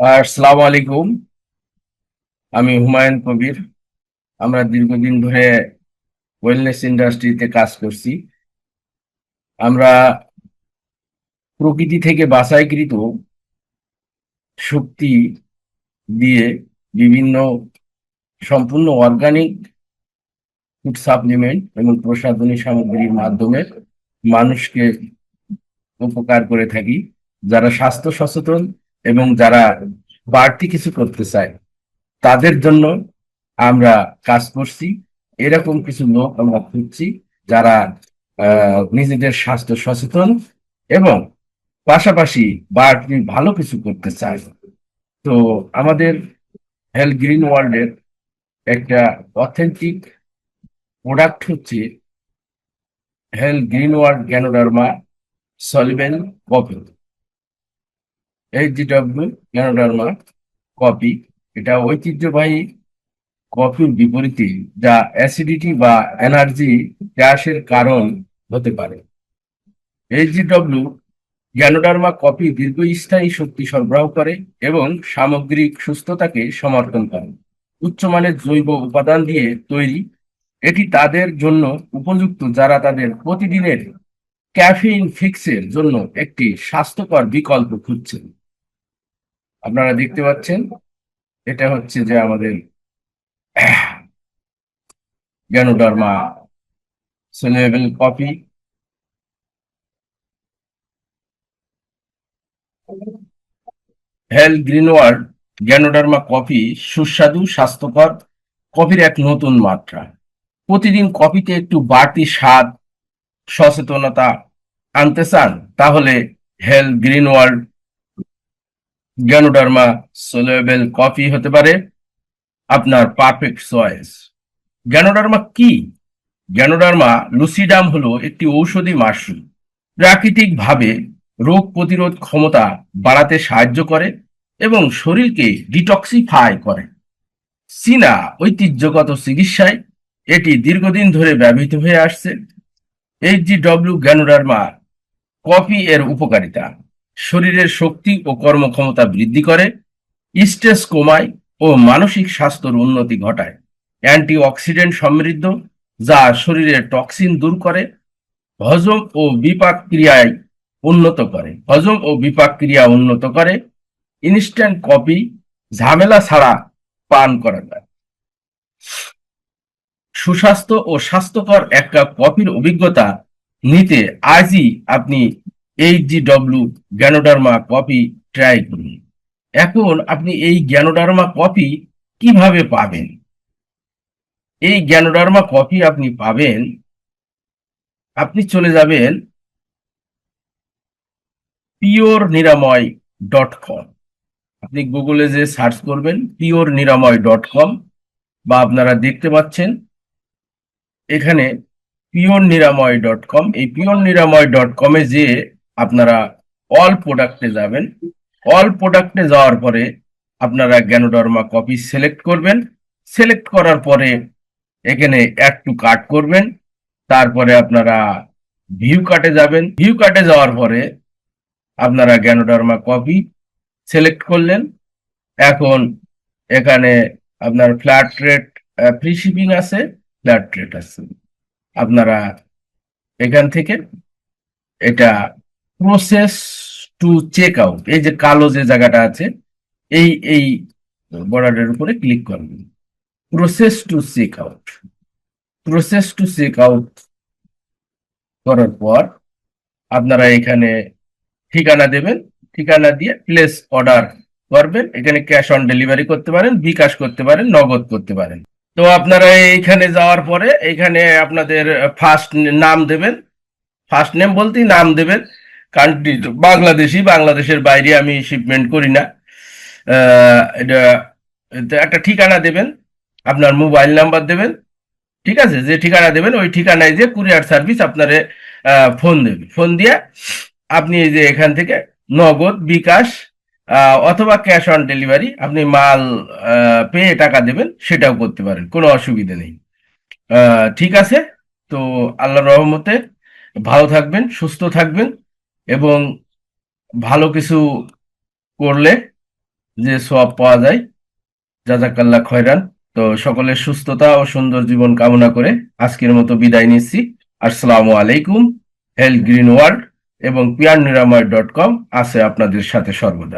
আসসালামু আলাইকুম। আমি হুমায়ুন কবির। আমরা দীর্ঘদিন ধরে ওয়েলনেস ইন্ডাস্ট্রিতে কাজ করছি। আমরা প্রকৃতি থেকে বাছাইকৃত শক্তি দিয়ে বিভিন্ন সম্পূর্ণ অর্গানিক ফুড সাপ্লিমেন্ট এবং প্রসাধনী সামগ্রীর মাধ্যমে মানুষকে উপকার করে থাকি। যারা স্বাস্থ্য সচেতন এবং যারা বাড়তি কিছু করতে চায়, তাদের জন্য আমরা কাজ করছি। এরকম কিছু লোক আমরা খুঁজছি যারা নিজেদের স্বাস্থ্য সচেতন এবং পাশাপাশি বাড়তি ভালো কিছু করতে চায়। তো আমাদের হেলথ গ্রিন ওয়ার্ল্ডের একটা অথেন্টিক প্রোডাক্ট হচ্ছে health green world ganoderma soluble coffee HGW ganoderma coffee এটা ঐতিহ্যবাহী কফির বিপরীতে যা অ্যাসিডিটি বা এনার্জি ক্র্যাশের কারণ হতে পারে। এইচজিডব্লিউ গ্যানোডার্মা কফি দীর্ঘস্থায়ী শক্তি সরবরাহ করে এবং সামগ্রিক সুস্থতাকে সমর্থন করে। উচ্চমানের জৈব উপাদান দিয়ে তৈরি। এটি তাদের জন্য উপযুক্ত, যারা তাদের প্রতিদিনের ক্যাফেইন ফিক্সের জন্য একটি স্বাস্থ্যকর বিকল্প খুঁজছেন। আপনারা দেখতে পাচ্ছেন, এটা হচ্ছে যে আমাদের ganoderma soluble coffee health green world ganoderma coffee সুস্বাদু, স্বাস্থ্যকর কফির এক নতুন মাত্রা। প্রতিদিন কফিতে একটু বাড়তি স্বাদ, সচেতনতা আনতে চান, তাহলে হেল গ্রিনওয়ার্ল্ড গ্যানোডার্মা সোলেবেল কফি হতে পারে। আপনার পারফেক্ট চয়েস। গ্যানোডার্মা কি? গ্যানোডার্মা লুসিডাম হলো একটি ঔষধি মাশরুম। প্রাকৃতিকভাবে রোগ প্রতিরোধ ক্ষমতা বাড়াতে সাহায্য করে এবং শরীরকে ডিটক্সিফাই করে। চীনা ঐতিহ্যগত চিকিৎসায় এটি দীর্ঘদিন ধরে ব্যবহৃত হয়ে আসছে। H G W ganoderma coffee এর উপকারিতা। শরীরের শক্তি ও কর্মক্ষমতা বৃদ্ধি করে, স্ট্রেস কমায় ও মানসিক স্বাস্থ্যের উন্নতি ঘটায়। অ্যান্টিঅক্সিডেন্ট সমৃদ্ধ, যা শরীরের টক্সিন দূর করে, হজম ও বিপাক ক্রিয়ায় উন্নত করে। হজম ও বিপাক ক্রিয়া উন্নত করে, ইনস্ট্যান্ট কপি ঝামেলা ছাড়া পান করা যায়। সুস্বাস্থ্য ও স্বাস্থ্যকর এক কাপ অভিজ্ঞতা নিতে আজই আপনি H G W coffee try করুন। এখন আপনি এই গ্যানোডার্মা কপি কীভাবে পাবেন? এই গ্যানোডার্মা কপি আপনি পাবেন, আপনি চলে যাবেন পিওর নিরাময় ডট কম আপনি গুগলে যে সার্চ করবেন পিওর নিরাময় ডট কম বা আপনারা দেখতে পাচ্ছেন, এখানে পিওর নিরাময় ডট কম এই পিওর নিরাময় ডট কমে যে আপনারা অল প্রোডাক্টে যাবেন। অল প্রোডাক্টে যাওয়ার পরে আপনারা গ্যানোডার্মা কপি সিলেক্ট করবেন। সিলেক্ট করার পরে এখানে অ্যাড টু কার্ট করবেন। তারপরে আপনারা ভিউ কাটে যাবেন। ভিউ কাটে যাওয়ার পরে আপনারা গ্যানোডার্মা কপি সিলেক্ট করলেন। এখন এখানে আপনার ফ্ল্যাট রেট ফ্রি শিপিং আছে ফ্ল্যাট রেট আছে। আপনারা এখান থেকে এটা প্রসেস টু চেক আউট এই যে কালো যে জায়গাটা আছে, এই এই বর্ডারের উপরে ক্লিক করবেন। Process to check out process to check out করার পর আপনারা এখানে ঠিকানা দেবেন। ঠিকানা দিয়ে প্লেস অর্ডার করবেন। এখানে ক্যাশ অন ডেলিভারি করতে পারেন, বিকাশ করতে পারেন, নগদ করতে পারেন। তো আপনারা এইখানে যাওয়ার পরে এখানে আপনাদের ফার্স্ট নাম দেবেন। ফার্স্ট নেম বলতেই নাম দেবেন। কান্ট্রি বাংলাদেশি বাংলাদেশের বাইরে আমি শিপমেন্ট করি না। এটা একটা ঠিকানা দেবেন, আপনার মোবাইল নাম্বার দেবেন, ঠিক আছে? যে ঠিকানা দেবেন, ওই ঠিকানায় যে কুরিয়ার সার্ভিস আপনারে ফোন দেবে। ফোন দিয়ে আপনি এই যে এখান থেকে নগদ, বিকাশ অথবা ক্যাশ অন ডেলিভারি আপনি মাল পেয়ে টাকা দেবেন, সেটাও করতে পারেন, কোনো অসুবিধা নেই। ঠিক আছে? তো আল্লাহ রহমতে ভালো থাকবেন, সুস্থ থাকবেন। এবং ভালো কিছু করলে যে সব পাওয়া যায় জাজাকাল্লা খয়রান। তো সকলের সুস্থতা ও সুন্দর জীবন কামনা করে আজকের মতো বিদায় নিচ্ছি। আসসালামু আলাইকুম, হেলথ গ্রিন ওয়ার্ল্ড এবং পিয়ার নিরাময় ডট কম আছে আপনাদের সাথে সর্বদা।